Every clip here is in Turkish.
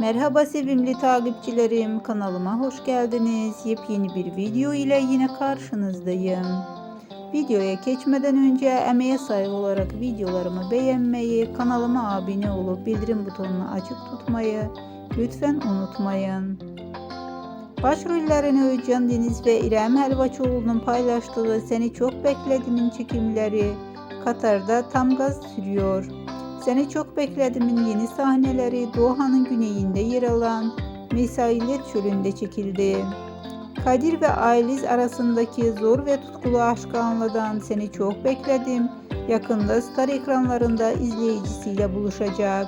Merhaba sevimli takipçilerim. Kanalıma hoş geldiniz. Yepyeni bir video ile yine karşınızdayım. Videoya geçmeden önce emeğe saygı olarak videolarımı beğenmeyi, kanalıma abone olup bildirim butonunu açık tutmayı lütfen unutmayın. Başrollerini Özcan Deniz ve İrem Helvaçoğlu'nun paylaştığı Seni Çok Bekledimin çekimleri Katar'da tam gaz sürüyor. Seni Çok Bekledimin yeni sahneleri Doha'nın güneyinde yer alan Mesailet Çölü'nde çekildi. Kadir ve Ayliz arasındaki zor ve tutkulu aşkı anlatan Seni Çok Bekledim yakında star ekranlarında izleyicisiyle buluşacak.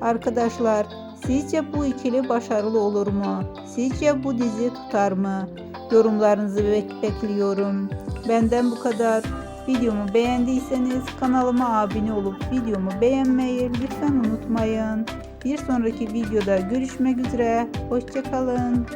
Arkadaşlar sizce bu ikili başarılı olur mu? Sizce bu dizi tutar mı? Yorumlarınızı bek- bekliyorum. Benden bu kadar. Videomu beğendiyseniz kanalıma abone olup videomu beğenmeyi lütfen unutmayın. Bir sonraki videoda görüşmek üzere. Hoşçakalın.